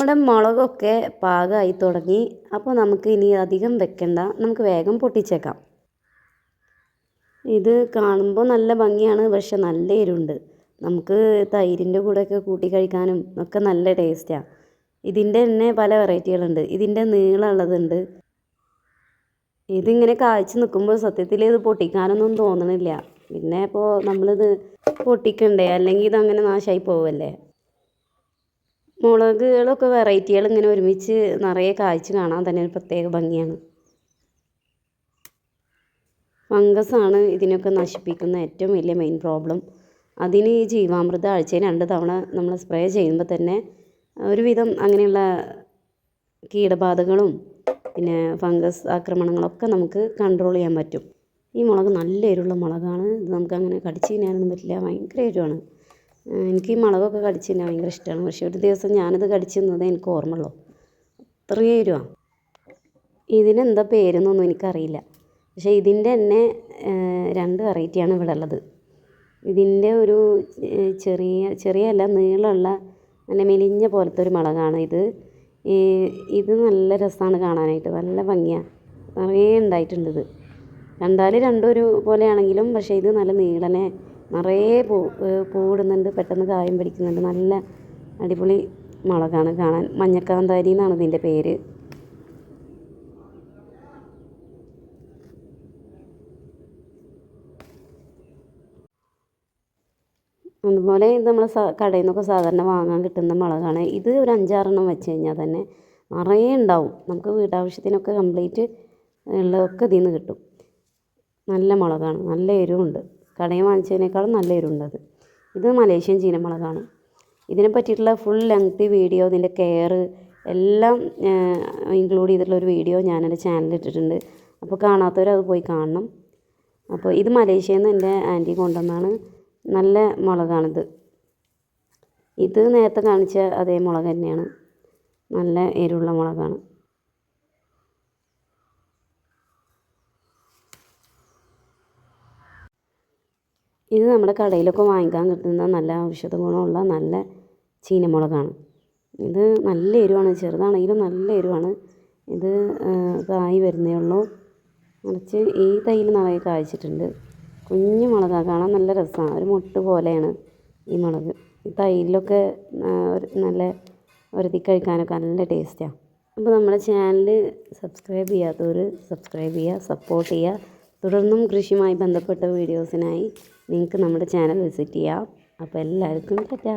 നമ്മുടെ മുളകൊക്കെ പാകമായി തുടങ്ങി. അപ്പോൾ നമുക്ക് ഇനി അധികം വെക്കണ്ട. നമുക്ക് വേഗം പൊട്ടിച്ചേക്കാം. ഇത് കാണുമ്പോൾ നല്ല ഭംഗിയാണ്. പക്ഷെ നല്ല എരിവുണ്ട്. നമുക്ക് തൈരിന്റെ കൂടെയൊക്കെ കൂട്ടി കഴിക്കാനും ഒക്കെ നല്ല ടേസ്റ്റാണ് ഇതിന്റെ തന്നെ പല വെറൈറ്റികളുണ്ട്. ഇതിന്റെ നീളമുള്ളതുണ്ട്. ഇതിങ്ങനെ കാഴ്ച നിൽക്കുമ്പോൾ സത്യത്തിൽ ഇത് പൊട്ടിക്കാനൊന്നും തോന്നണില്ല. പിന്നെ ഇപ്പോൾ നമ്മളിത് പൊട്ടിക്കണ്ടേ? അല്ലെങ്കിൽ ഇതങ്ങനെ നാശമായി പോവല്ലേ? മുളകുകളൊക്കെ വെറൈറ്റികൾ ഇങ്ങനെ ഒരുമിച്ച് നിറയെ കായ്ച്ച് കാണാൻ തന്നെ ഒരു പ്രത്യേക ഭംഗിയാണ്. ഫംഗസാണ് ഇതിനൊക്കെ നശിപ്പിക്കുന്ന ഏറ്റവും വലിയ മെയിൻ പ്രോബ്ലം അതിന് ഈ ജീവാമൃത ആഴ്ചയിൽ രണ്ട് തവണ നമ്മൾ സ്പ്രേ ചെയ്യുമ്പോൾ തന്നെ ഒരുവിധം അങ്ങനെയുള്ള കീടബാധകളും പിന്നെ ഫംഗസ് ആക്രമണങ്ങളൊക്കെ നമുക്ക് കൺട്രോൾ ചെയ്യാൻ പറ്റും. ഈ മുളക് നല്ല എരിവുള്ള മുളകാണ്. ഇത് നമുക്ക് അങ്ങനെ കടിച്ച് കഴിഞ്ഞാലൊന്നും പറ്റില്ല. ഭയങ്കര എരിവാണ്. എനിക്ക് ഈ മുളകൊക്കെ കടിച്ച് തിന്നാൻ ഭയങ്കര ഇഷ്ടമാണ് പക്ഷേ ഒരു ദിവസം ഞാനത് കടിച്ച് തിന്നതേ എനിക്ക് ഓർമ്മയുള്ളൂ. അത്രയും എരിവാണ് ഇതിനെന്താ പേരെന്നൊന്നും എനിക്കറിയില്ല. പക്ഷേ ഇതിന്റെ തന്നെ രണ്ട് വെറൈറ്റിയാണ് ഇവിടെ ഉള്ളത്. ഇതിന്റെ ഒരു ചെറിയ ചെറിയല്ല നീളമുള്ള നല്ല മെലിഞ്ഞ പോലത്തെ ഒരു മുളകാണ് ഇത്. ഇത് നല്ല രസമാണ് കാണാനായിട്ട്. നല്ല ഭംഗിയാണ് നിറയെ ഉണ്ടായിട്ടുണ്ട് ഇത്. കണ്ടാൽ രണ്ടും ഒരു പോലെയാണെങ്കിലും പക്ഷേ ഇത് നല്ല നീളനെ നിറയെ പൂ പൂവിടുന്നുണ്ട് പെട്ടെന്ന് കായം പിടിക്കുന്നുണ്ട്. നല്ല അടിപൊളി മുളകാണ് കാണാൻ. മഞ്ഞക്കാന്താരി എന്നാണ് ഇതിന്റെ പേര്. അതുപോലെ ഇത് നമ്മൾ കടയിൽ നിന്നൊക്കെ സാധാരണ വാങ്ങാൻ കിട്ടുന്ന മുളകാണ്. ഇത് ഒരു അഞ്ചാറെണ്ണം വെച്ച് കഴിഞ്ഞാൽ തന്നെ നിറയെ ഉണ്ടാവും. നമുക്ക് വീട്ടാവശ്യത്തിനൊക്കെ കംപ്ലീറ്റ് ഉള്ളതൊക്കെ ഇതിൽ നിന്ന് കിട്ടും. നല്ല മുളകാണ് നല്ല എരിവുണ്ട്. കടയിൽ വാങ്ങിച്ചതിനേക്കാളും നല്ല ഇരുണ്ടത് ഇത് മലേഷ്യൻ ചീനമുളകാണ്. ഇതിനെ പറ്റിയിട്ടുള്ള ഫുൾ ലെങ്തി വീഡിയോ ഇതിന്റെ കെയർ എല്ലാം ഇൻക്ലൂഡ് ചെയ്തിട്ടുള്ള ഒരു വീഡിയോ ഞാൻ എന്റെ ചാനലിൽ ഇട്ടിട്ടുണ്ട്. അപ്പോൾ കാണാത്തവർ അത് പോയി കാണണം. അപ്പോൾ ഇത് മലേഷ്യയിൽ നിന്ന് എന്റെ ആന്റി കൊണ്ടുവന്നാണ്. നല്ല മുളകാണിത്. ഇത് നേരത്തെ കാണിച്ച അതേ മുളക് തന്നെയാണ്. നല്ല എരിവുള്ള മുളകാണ്. ഇത് നമ്മുടെ കടയിലൊക്കെ വാങ്ങിക്കാൻ കിട്ടുന്ന നല്ല ഔഷധ ഗുണമുള്ള നല്ല ചീനമുളകാണ്. ഇത് നല്ല എരിവാണ് ചെറുതാണെങ്കിലും നല്ല എരിവാണ്. ഇത് കായ് വരുന്നേ ഉള്ളൂ. മറിച്ച് ഈ തൈയിൽ നിറയെ കായ്ച്ചിട്ടുണ്ട്. കുഞ്ഞു മുളകാണ് കാണാൻ നല്ല രസമാണ്. ഒരു മുട്ട് പോലെയാണ് ഈ മുളക്. ഈ തൈരിലൊക്കെ നല്ല വരുത്തി കഴിക്കാനൊക്കെ നല്ല ടേസ്റ്റാണ് അപ്പോൾ നമ്മുടെ ചാനൽ സബ്സ്ക്രൈബ് ചെയ്യാത്തവർ സബ്സ്ക്രൈബ് ചെയ്യുക സപ്പോർട്ട് ചെയ്യുക. തുടർന്നും കൃഷിയുമായി ബന്ധപ്പെട്ട വീഡിയോസിനായി നിങ്ങൾക്ക് നമ്മുടെ ചാനൽ വിസിറ്റ് ചെയ്യാം. അപ്പോൾ എല്ലാവർക്കും ടാറ്റാ